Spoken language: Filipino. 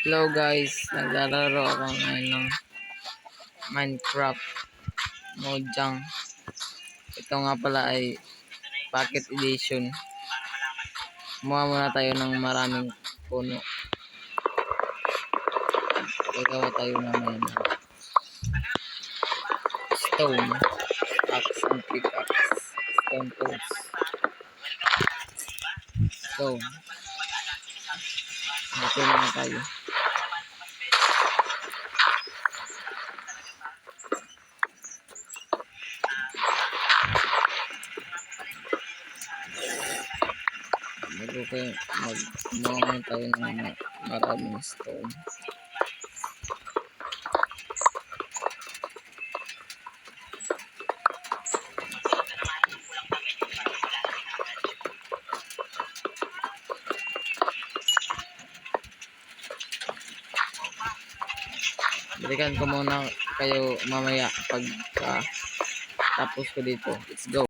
Hello guys, naglalaro ako ngayon ng Minecraft Mojang. Ito nga pala ay Pocket Edition. Kumuha muna tayo ng maraming puno. Gagawa tayo ng ngayon ng stone, axe and pickaxe, stone tools. Stone. Ito na tayo. Bago kayo mag mga tayo ng maraming stone. Balikan ko muna kayo mamaya pag ah, tapos ko dito. Let's go.